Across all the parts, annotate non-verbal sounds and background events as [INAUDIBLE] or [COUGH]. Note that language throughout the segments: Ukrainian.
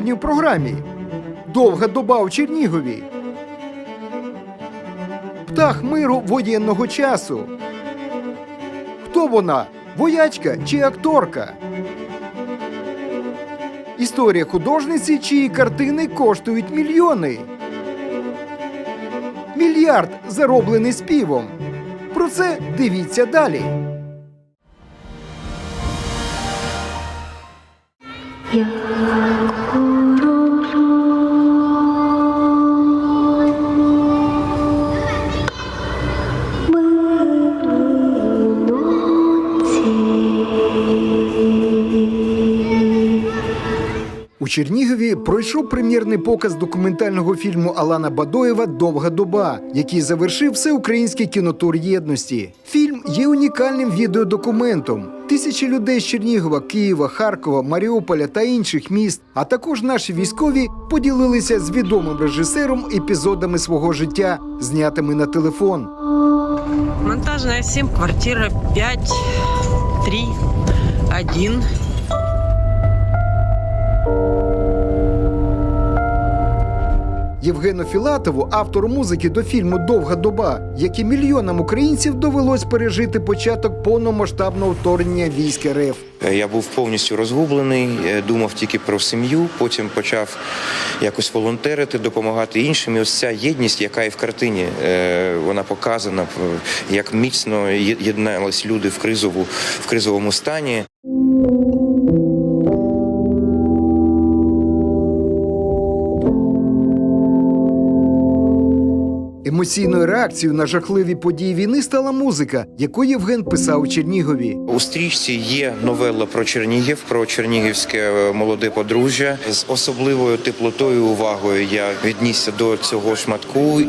Сьогодні в програмі Довга доба у Чернігові. Птах миру воєнного часу. Хто вона? Воячка чи акторка? Історія художниці, чиї картини коштують мільйони. Мільярд зароблений співом. Про це дивіться далі. У Чернігові пройшов прем'єрний показ документального фільму Алана Бадоєва Довга доба, який завершив всеукраїнський кінотур єдності. Фільм є унікальним відеодокументом. Тисячі людей з Чернігова, Києва, Харкова, Маріуполя та інших міст, а також наші військові поділилися з відомим режисером епізодами свого життя, знятими на телефон. Монтажная 7, квартира 5, 3, 1. Євгену Філатову, автору музики до фільму Довга доба, як і мільйонам українців довелось пережити початок повномасштабного вторгнення військ РФ. Е, Я був повністю розгублений, е, думав тільки про сім'ю. Потім почав якось волонтерити, допомагати іншим. І ось ця єдність, яка і в картині е, вона показана, як міцно є- єднались люди в кризову в кризовому стані. Емоційною реакцією на жахливі події війни стала музика, яку Євген писав у Чернігові. У стрічці є новела про Чернігів, про чернігівське е, молоде подружжя. З особливою теплотою і увагою я віднісся до цього шматку.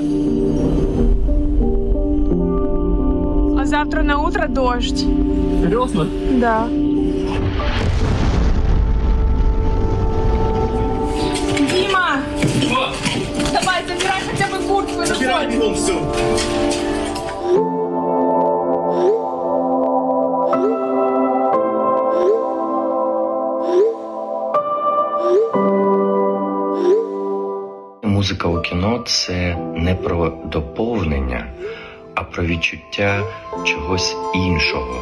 А завтра на утро дождь. Серьезно? Да. Забирай. Музика у кіно це не про доповнення, а про відчуття чогось іншого,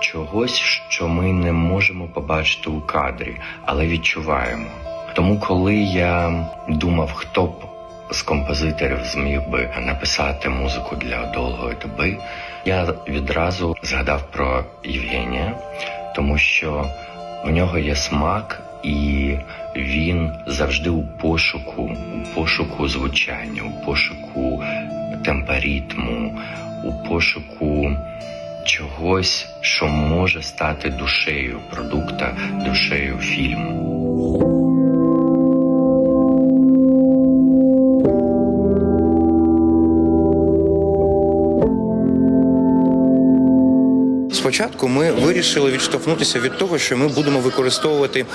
чогось, що ми не можемо побачити у кадрі, але відчуваємо. Тому, коли я думав, хто б з композиторів зміг би написати музику для довгої доби, я відразу згадав про Євгенія, тому що в нього є смак, і він завжди у пошуку, у пошуку звучання, у пошуку темпоритму, у пошуку чогось, що може стати душею продукта, душею фільму. Спочатку ми вирішили відштовхнутися від того, що ми будемо використовувати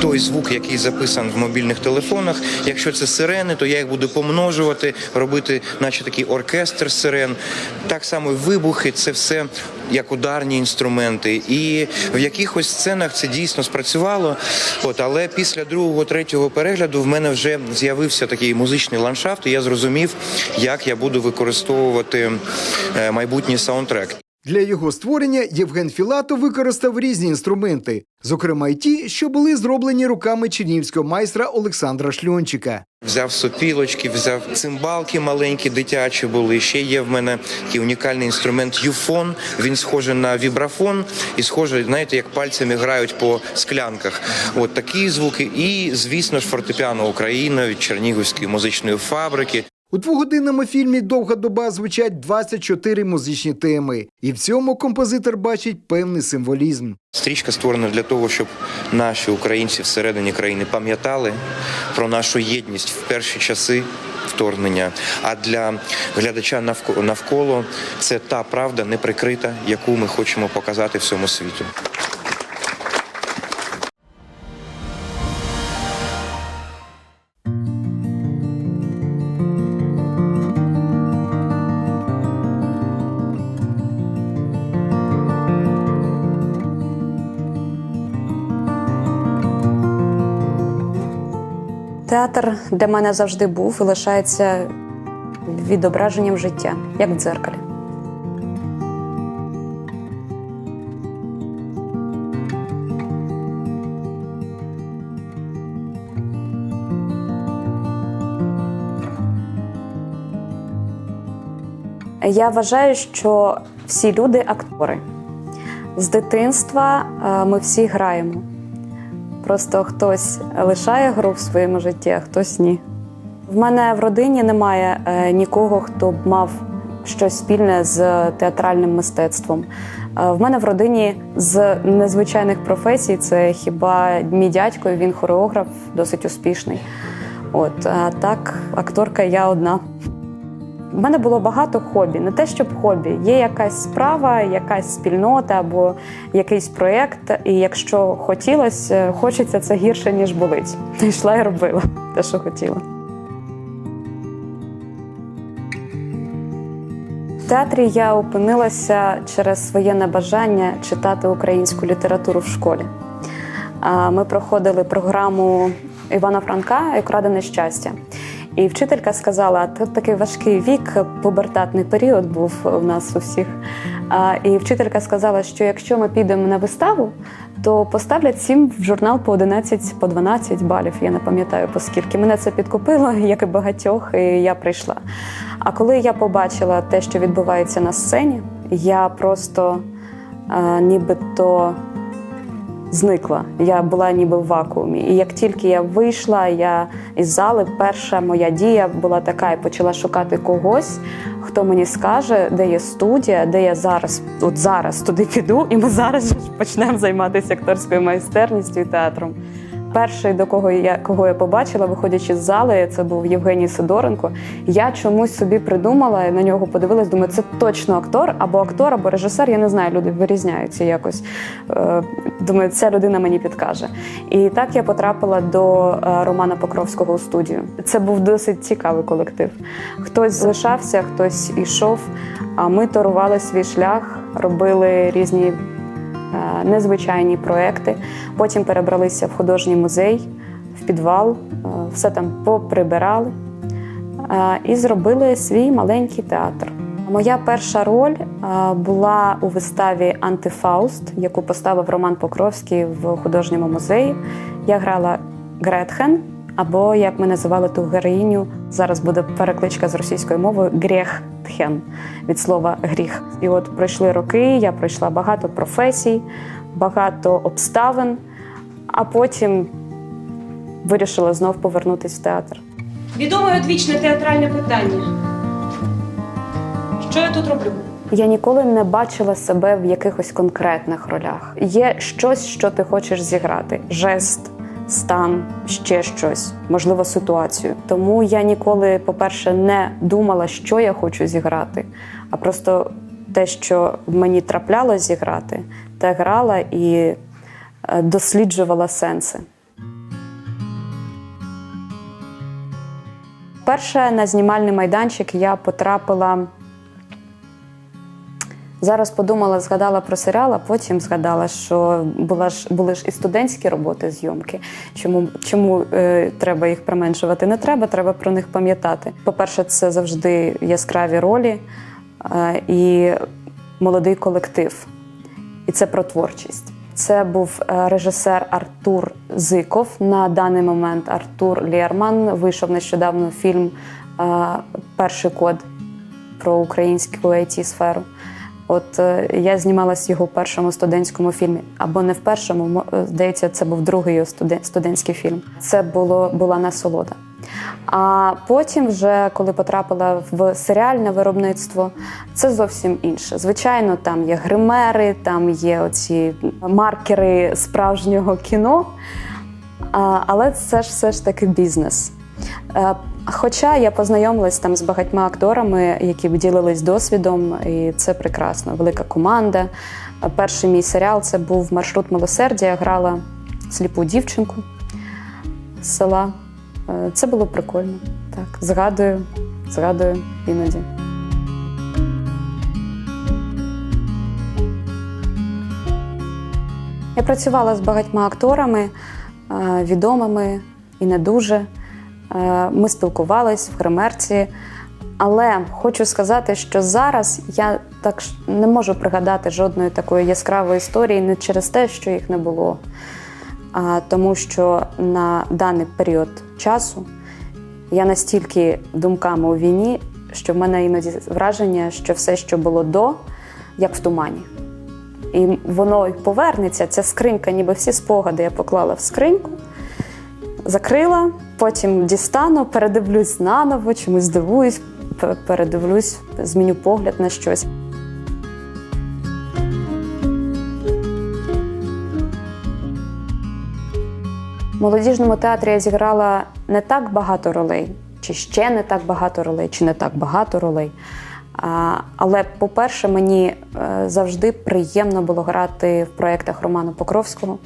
той звук, який записан в мобільних телефонах. Якщо це сирени, то я їх буду помножувати, робити, наче такий оркестр сирен. Так само вибухи, це все як ударні інструменти. І в якихось сценах це дійсно спрацювало. От, але після другого, третього перегляду в мене вже з'явився такий музичний ландшафт, і я зрозумів, як я буду використовувати е, майбутній саундтрек. Для його створення Євген Філатов використав різні інструменти, зокрема й ті, що були зроблені руками чернігівського майстра Олександра Шльончика. Взяв сопілочки, взяв цимбалки маленькі, дитячі були. Ще є в мене такий унікальний інструмент юфон. Він схожий на вібрафон і схожий, знаєте, як пальцями грають по склянках. От такі звуки. І, звісно ж, фортепіано Україна від Чернігівської музичної фабрики. У двогодинному фільмі Довга доба звучать 24 музичні теми, і в цьому композитор бачить певний символізм. Стрічка створена для того, щоб наші українці всередині країни пам'ятали про нашу єдність в перші часи вторгнення. А для глядача навко- навколо це та правда неприкрита, яку ми хочемо показати всьому світу. Театр для мене завжди був і лишається відображенням життя, як в дзеркалі. Я вважаю, що всі люди актори. З дитинства е, ми всі граємо. Просто хтось лишає гру в своєму житті, а хтось ні. В мене в родині немає е, нікого, хто б мав щось спільне з театральним мистецтвом. Е, В мене в родині з незвичайних професій це хіба мій дядько, він хореограф, досить успішний. От, а так, акторка я одна. У мене було багато хобі, не те, щоб хобі. Є якась справа, якась спільнота або якийсь проєкт. І якщо хотілося, хочеться це гірше, ніж болить. [LAUGHS] Йшла і робила те, що хотіла. В театрі я опинилася через своє небажання читати українську літературу в школі. Ми проходили програму Івана Франка «Украдене щастя. І вчителька сказала, тут такий важкий вік, пубертатний період був у нас у всіх. І вчителька сказала, що якщо ми підемо на виставу, то поставлять всім в журнал по 11, по 12 балів. Я не пам'ятаю по скільки. Мене це підкупило, [LAUGHS] як і багатьох, і я прийшла. А коли я побачила те, що відбувається на сцені, я просто нібито зникла. Я була ніби в вакуумі. І як тільки я вийшла, я із зали, перша моя дія була така, я почала шукати когось, хто мені скаже, де є студія, де я зараз, от зараз туди піду, і ми зараз почнемо займатися акторською майстерністю і театром. Перший, до кого я кого я побачила, виходячи з зали, це був Євгеній Сидоренко. Я чомусь собі придумала на нього подивилась. Думаю, це точно актор або актор, або режисер. Я не знаю, люди вирізняються якось. Е, Думаю, ця людина мені підкаже. І так я потрапила до е, Романа Покровського у студію. Це був досить цікавий колектив. Хтось залишався, хтось ішов. А ми торували свій шлях, робили різні незвичайні проекти. Потім перебралися в художній музей, в підвал, е, все там поприбирали е, і зробили свій маленький театр. Моя перша роль е, була у виставі Антифауст, яку поставив Роман Покровський в художньому музеї. Я грала Гретхен, або як ми називали ту героїню, зараз буде перекличка з російської мови Грєхтхен від слова гріх. І от пройшли роки, я пройшла багато професій, багато обставин, а потім вирішила знов повернутися в театр. Відоме одвічне театральне питання. Що я тут роблю? Я ніколи не бачила себе в якихось конкретних ролях. Є щось, що ти хочеш зіграти: жест, стан, ще щось, можливо, ситуацію. Тому я ніколи, по-перше, не думала, що я хочу зіграти, а просто те, що мені траплялось зіграти, те грала і е, досліджувала сенси. Перше на знімальний майданчик я потрапила. Зараз подумала, згадала про серіал, а потім згадала, що була ж були ж і студентські роботи зйомки. Чому чому е, треба їх применшувати? Не треба, треба про них пам'ятати. По-перше, це завжди яскраві ролі е, і молодий колектив. І це про творчість. Це був е, режисер Артур Зиков. На даний момент Артур Лєрман вийшов нещодавно фільм е, Перший код про українську it сферу От е, я знімалась в його першому студентському фільмі, або не в першому, е, здається, це був другий студентський фільм. Це було була насолода. А потім, вже коли потрапила в серіальне виробництво, це зовсім інше. Звичайно, там є гримери, там є оці маркери справжнього кіно, але це ж все ж таки бізнес. Е, Хоча я познайомилась там з багатьма акторами, які ділились досвідом, і це прекрасно. Велика команда. Перший мій серіал це був маршрут милосердя. Я грала сліпу дівчинку з села. Е, Це було прикольно. Так, згадую, згадую іноді. Я працювала з багатьма акторами, е, відомими і не дуже. Е, Ми спілкувались в гримерці, але хочу сказати, що зараз я так не можу пригадати жодної такої яскравої історії не через те, що їх не було, а тому, що на даний період часу я настільки думками у війні, що в мене іноді враження, що все, що було до, як в тумані. І воно повернеться. Ця скринька, ніби всі спогади я поклала в скриньку, закрила, потім дістану, передивлюсь наново, чомусь здивуюсь, передивлюсь, зміню погляд на щось. В молодіжному театрі я зіграла не так багато ролей, чи ще не так багато ролей, чи не так багато ролей. Але, по-перше, мені е, завжди приємно було грати в проєктах Романа Покровського,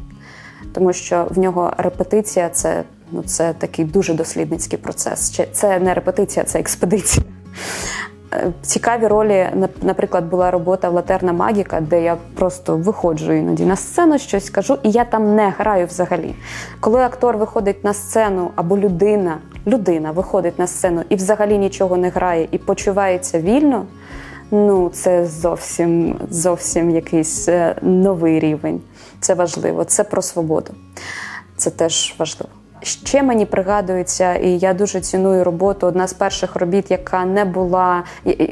тому що в нього репетиція це, ну, це такий дуже дослідницький процес. Це не репетиція, це експедиція. Е, Цікаві ролі, наприклад, була робота в Латерна Магіка, де я просто виходжу іноді на сцену, щось кажу, і я там не граю взагалі. Коли актор виходить на сцену або людина, людина виходить на сцену і взагалі нічого не грає і почувається вільно, ну це зовсім зовсім якийсь е, новий рівень. Це важливо, це про свободу. Це теж важливо. Ще мені пригадується, і я дуже ціную роботу. Одна з перших робіт, яка не була,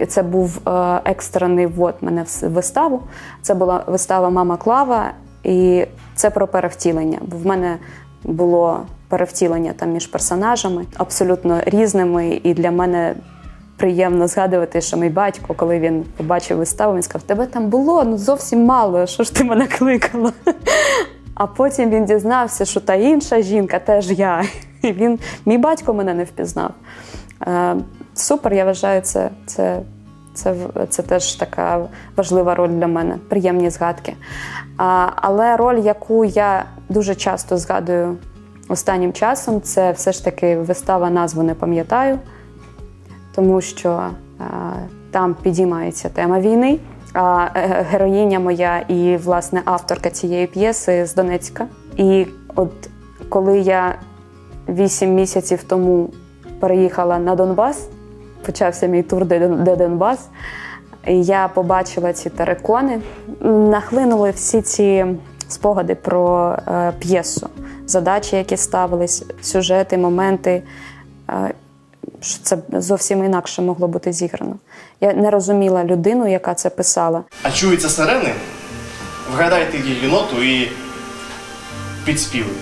це був е, екстрений ввод мене в виставу. Це була вистава Мама Клава, і це про перевтілення. Бо в мене було перевтілення там між персонажами абсолютно різними, і для мене приємно згадувати, що мій батько, коли він побачив виставу, він сказав: Тебе там було ну зовсім мало. Що ж ти мене кликала? А потім він дізнався, що та інша жінка теж я. І він, мій батько мене не впізнав. Е, супер, я вважаю, це, це, це, це теж така важлива роль для мене, приємні згадки. А, але роль, яку я дуже часто згадую останнім часом, це все ж таки вистава назву не пам'ятаю, тому що е, там підіймається тема війни. А е, героїня моя і власне авторка цієї п'єси з Донецька. І от коли я вісім місяців тому переїхала на Донбас, почався мій тур де, Донбас. Я побачила ці терикони, нахлинули всі ці спогади про е, п'єсу, задачі, які ставились, сюжети, моменти. Що це зовсім інакше могло бути зіграно. Я не розуміла людину, яка це писала. А чуються сирени? Вгадайте її ноту і підспівуйте.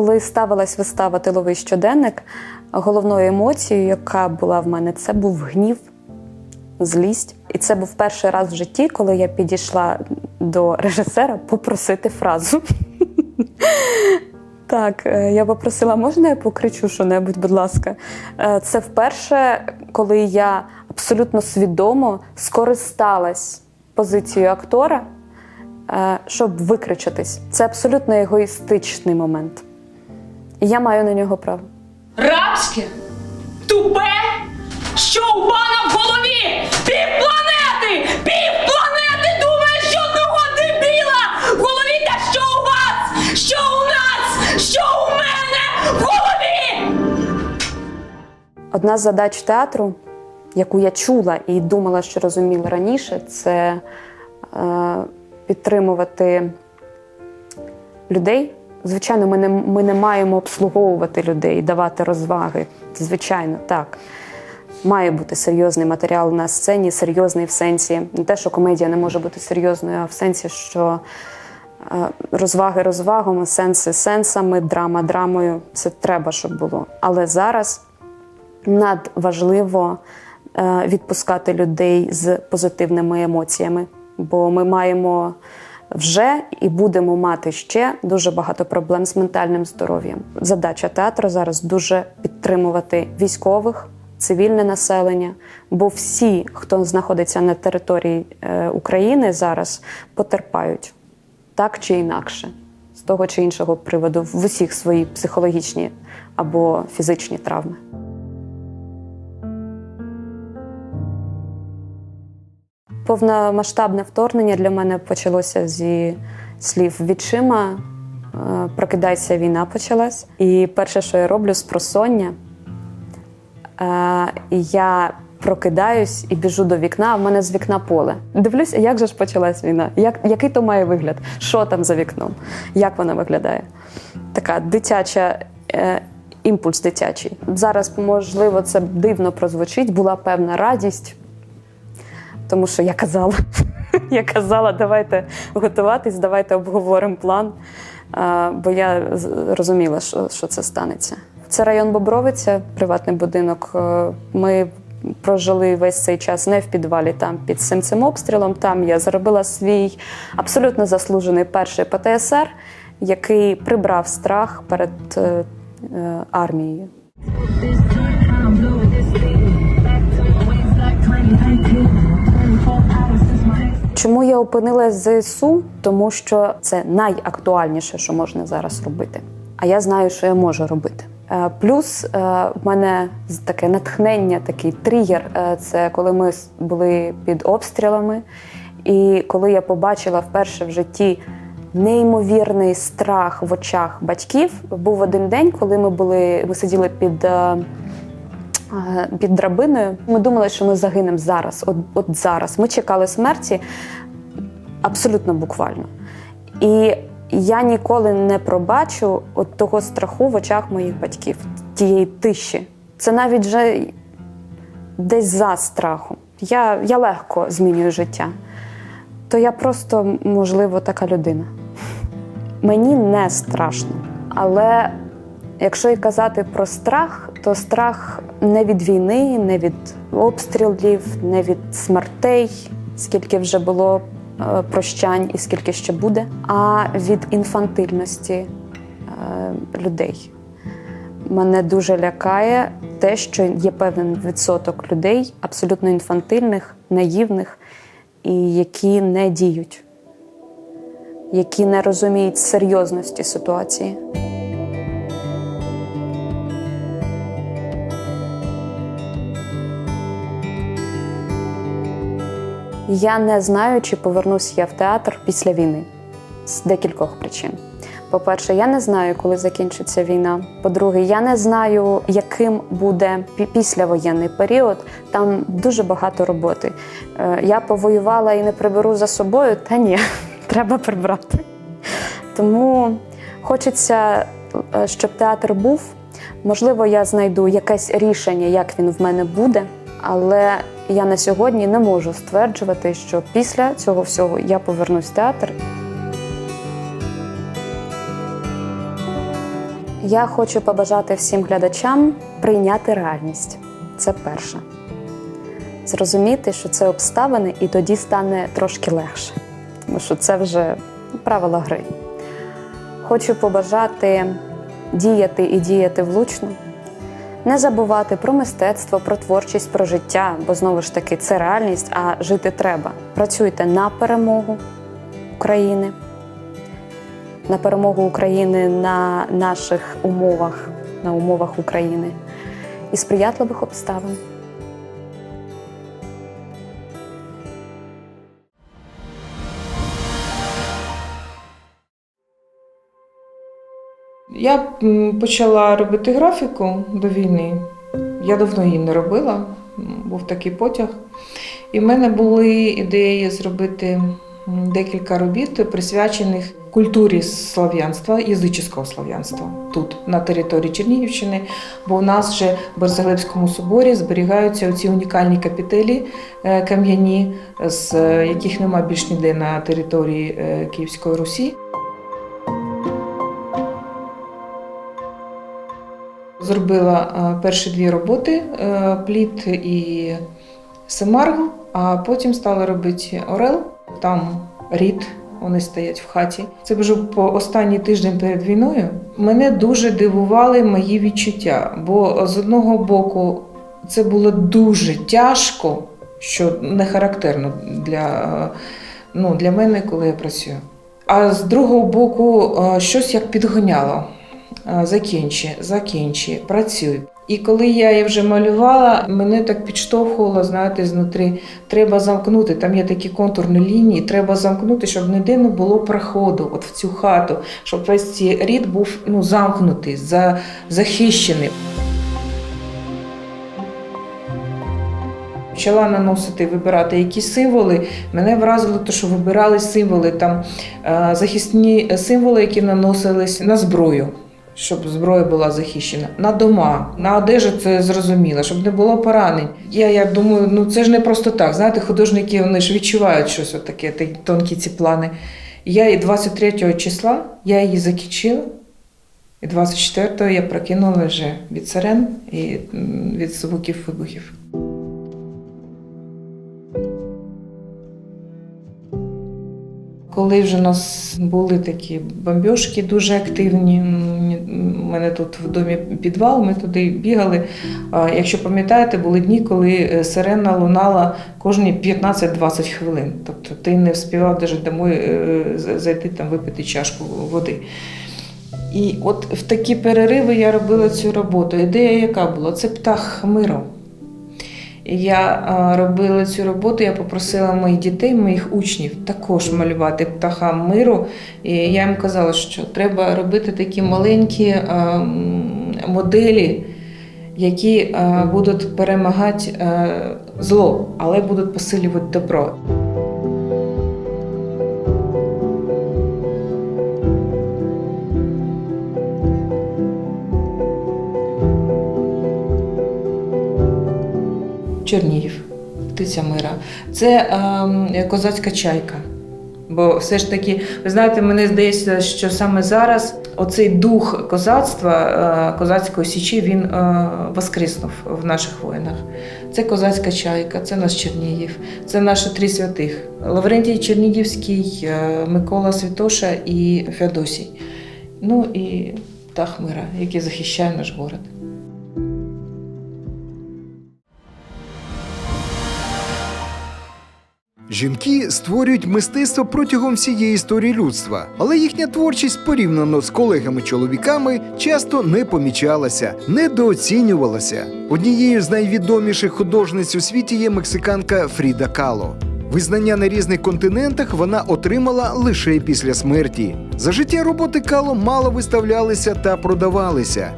Коли ставилась вистава Тиловий щоденник, головною емоцією, яка була в мене, це був гнів, злість. І це був перший раз в житті, коли я підійшла до режисера попросити фразу. [LAUGHS] Так, е, я попросила, можна я покричу що-небудь, будь ласка. Е, Це вперше, коли я абсолютно свідомо скористалась позицією актора, е, щоб викричатись. Це абсолютно егоїстичний момент. І я маю на нього право. Рабське? Тупе? Що у пана в голові? Півпланети! Півпланети думає, що одного дебіла! В голові та що у вас? Що у нас? Що у мене в голові? Одна з задач театру, яку я чула і думала, що розуміла раніше, це е, підтримувати людей. Звичайно, ми не, ми не маємо обслуговувати людей, давати розваги. Звичайно, так. Має бути серйозний матеріал на сцені, серйозний в сенсі. Не те, що комедія не може бути серйозною, а в сенсі, що е, розваги розвагами, сенси сенсами, драма драмою. Це треба, щоб було. Але зараз надважливо е, відпускати людей з позитивними емоціями, бо ми маємо вже і будемо мати ще дуже багато проблем з ментальним здоров'ям. Задача театру зараз дуже підтримувати військових. Цивільне населення, бо всі, хто знаходиться на території е, України зараз, потерпають так чи інакше з того чи іншого приводу в усіх свої психологічні або фізичні травми. Повномасштабне вторгнення для мене почалося зі слів відчима. е, Прокидайся, війна почалась. І перше, що я роблю, з просоння. Е, я прокидаюсь і біжу до вікна, а в мене з вікна поле. Дивлюся, як же ж почалась війна? Як, який то має вигляд? Що там за вікном? Як вона виглядає? Така дитяча. Е, Імпульс дитячий. Зараз, можливо, це дивно прозвучить, була певна радість, тому що я казала, [LAUGHS] я казала, давайте готуватись, давайте обговоримо план. Бо я розуміла, що, це станеться. Це район Бобровиця, приватний будинок. Е, Ми прожили весь цей час не в підвалі, там під цим цим обстрілом. Там я заробила свій абсолютно заслужений перший ПТСР, який прибрав страх перед е, е, армією. Чому я опинилась в ЗСУ? Тому що це найактуальніше, що можна зараз робити. А я знаю, що я можу робити. Е, Плюс е, в мене таке натхнення, такий тригер. е, Це коли ми були під обстрілами, і коли я побачила вперше в житті неймовірний страх в очах батьків. Був один день, коли ми були, ми сиділи під. Е, Під драбиною ми думали, що ми загинемо зараз, от, от зараз. Ми чекали смерті абсолютно буквально. І я ніколи не пробачу от того страху в очах моїх батьків, тієї тиші. Це навіть вже десь за страхом. Я, я легко змінюю життя. То я просто, можливо, така людина. Мені не страшно. Але якщо і казати про страх, то страх не від війни, не від обстрілів, не від смертей, скільки вже було е, прощань і скільки ще буде, а від інфантильності е, людей. Мене дуже лякає те, що є певний відсоток людей абсолютно інфантильних, наївних і які не діють, які не розуміють серйозності ситуації. Я не знаю, чи повернусь я в театр після війни з декількох причин. По-перше, я не знаю, коли закінчиться війна. По-друге, я не знаю, яким буде післявоєнний період. Там дуже багато роботи. Е, Я повоювала і не приберу за собою, та ні, [LAUGHS] треба прибрати. Тому хочеться, е, щоб театр був. Можливо, я знайду якесь рішення, як він в мене буде, але я на сьогодні не можу стверджувати, що після цього всього я повернусь в театр. Я хочу побажати всім глядачам прийняти реальність. Це перше. Зрозуміти, що це обставини, і тоді стане трошки легше, тому що це вже правила гри. Хочу побажати діяти і діяти влучно, не забувати про мистецтво, про творчість, про життя, бо знову ж таки це реальність, а жити треба. Працюйте на перемогу України, на перемогу України на наших умовах, на умовах України і сприятливих обставин. Я почала робити графіку до війни. Я давно її не робила, був такий потяг. І в мене були ідеї зробити декілька робіт, присвячених культурі слав'янства, язичського слав'янства тут, на території Чернігівщини, бо у нас вже в Берзаглебському соборі зберігаються ці унікальні капітелі е, кам'яні, з е, яких нема більш ніде на території е, Київської Русі. Зробила е, перші дві роботи е, пліт і семарг, а потім стала робити орел. Там рід, вони стоять в хаті. Це вже по останній тиждень перед війною. Мене дуже дивували мої відчуття, бо з одного боку це було дуже тяжко, що не характерно для, ну, для мене, коли я працюю. А з другого боку, е, щось як підгоняло. Закінчи, закінчи, працюй. І коли я її вже малювала, мене так підштовхувало, знаєте, знутрі. Треба замкнути. Там є такі контурні лінії, треба замкнути, щоб не було проходу от в цю хату, щоб весь цей рід був ну, замкнутий, за, захищений. Почала наносити, вибирати якісь символи. Мене вразило те, що вибирали символи, там е, захисні символи, які наносились на зброю, щоб зброя була захищена, на дома, на одежу це зрозуміло, щоб не було поранень. Я, я думаю, ну це ж не просто так. Знаєте, художники вони ж відчувають щось таке, тонкі ці плани. Я і 23 числа я її закінчила. І 24-го я прокинула вже від сирен і від звуків вибухів. Коли вже у нас були такі бомбьошки дуже активні, у мене тут в домі підвал, ми туди бігали. Якщо пам'ятаєте, були дні, коли е, сирена лунала кожні 15-20 хвилин. Тобто ти не встигав навіть домой е, зайти там випити чашку води. І от в такі перериви я робила цю роботу. Ідея яка була? Це птах миру. Я робила цю роботу, я попросила моїх дітей, моїх учнів також малювати птаха миру. І я їм казала, що треба робити такі маленькі моделі, які будуть перемагати зло, але будуть посилювати добро. Чернігів, птиця мира. Це ем, козацька чайка. Бо все ж таки, ви знаєте, мені здається, що саме зараз оцей дух козацтва, е, козацької січі, він е, воскреснув в наших воїнах. Це козацька чайка, це наш Чернігів, це наші три святих: Лаврентій Чернігівський, е, Микола Святоша і Феодосій. Ну і птах мира, який захищає наш город. Жінки створюють мистецтво протягом всієї історії людства, але їхня творчість порівняно з колегами-чоловіками часто не помічалася, недооцінювалася. Однією з найвідоміших художниць у світі є мексиканка Фріда Кало. Визнання на різних континентах вона отримала лише після смерті. За життя роботи Кало мало виставлялися та продавалися.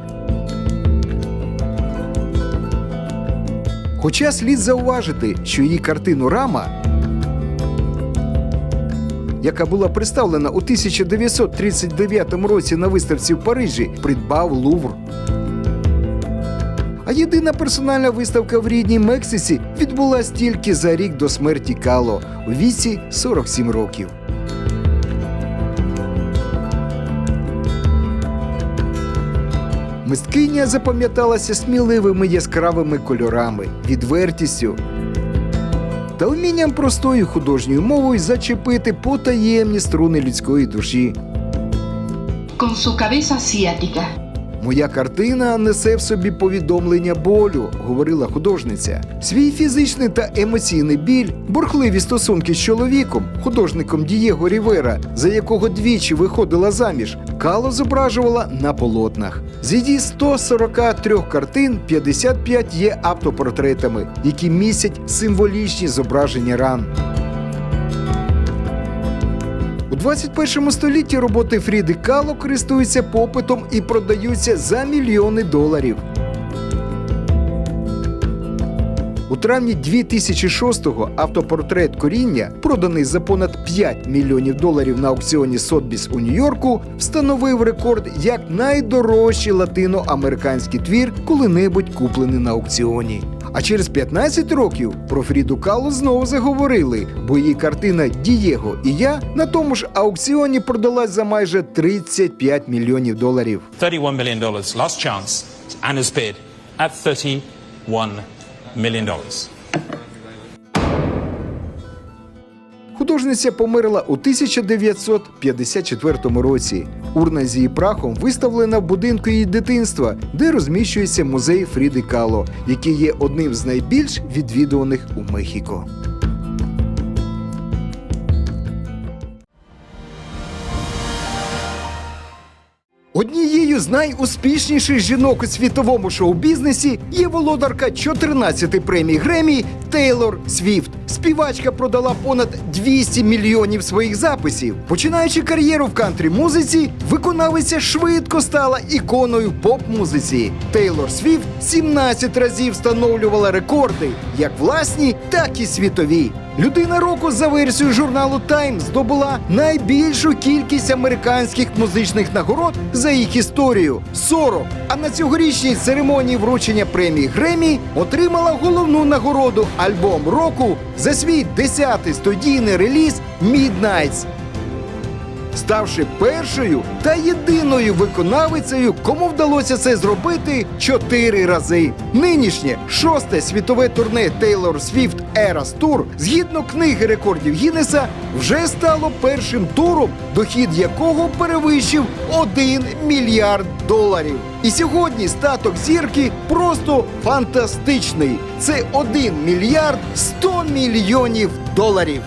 Хоча слід зауважити, що її картину Рама яка була представлена у 1939 році на виставці в Парижі, придбав Лувр. А єдина персональна виставка в рідній Мексиці відбулась тільки за рік до смерті Кало у віці 47 років. Мисткиня запам'яталася сміливими яскравими кольорами, відвертістю та вмінням простою художньою мовою зачепити потаємні струни людської душі. con su cabeza asiática. Моя картина несе в собі повідомлення болю, говорила художниця. Свій фізичний та емоційний біль, бурхливі стосунки з чоловіком, художником Дієго Рівера, за якого двічі виходила заміж, Кало зображувала на полотнах. З її 143 картин 55 є автопортретами, які містять символічні зображення ран. У 21 столітті роботи Фріди Кало користуються попитом і продаються за мільйони доларів. У травні 2006-го автопортрет коріння, проданий за понад 5 мільйонів доларів на аукціоні Сотбіс у Нью-Йорку, встановив рекорд як найдорожчий латиноамериканський твір, коли-небудь куплений на аукціоні. А через 15 років про Фріду Кало знову заговорили, бо її картина Дієго і я на тому ж аукціоні продалась за майже 35 мільйонів доларів. 31 мільйон доларів. Last chance. And is paid at $31 million. Художниця померла у 1954 році. Урна з її прахом виставлена в будинку її дитинства, де розміщується музей Фріди Кало, який є одним з найбільш відвідуваних у Мехіко. Однією з найуспішніших жінок у світовому шоу-бізнесі є володарка 14 премій Гремі Тейлор Свіфт. Співачка продала понад 200 мільйонів своїх записів. Починаючи кар'єру в кантрі музиці, виконавиця швидко стала іконою поп-музиці. Тейлор Свіфт 17 разів встановлювала рекорди, як власні, так і світові. Людина року за версією журналу Time здобула найбільшу кількість американських музичних нагород за їх історію 40. А на цьогорічній церемонії вручення премії Гремі отримала головну нагороду альбом року за свій 10-й студійний реліз Midnights ставши першою та єдиною виконавицею, кому вдалося це зробити чотири рази. Нинішнє шосте світове турне Taylor Swift Eras Tour, згідно книги рекордів Гіннеса, вже стало першим туром, дохід якого перевищив 1 мільярд доларів. І сьогодні статок зірки просто фантастичний. Це 1 мільярд 100 мільйонів доларів.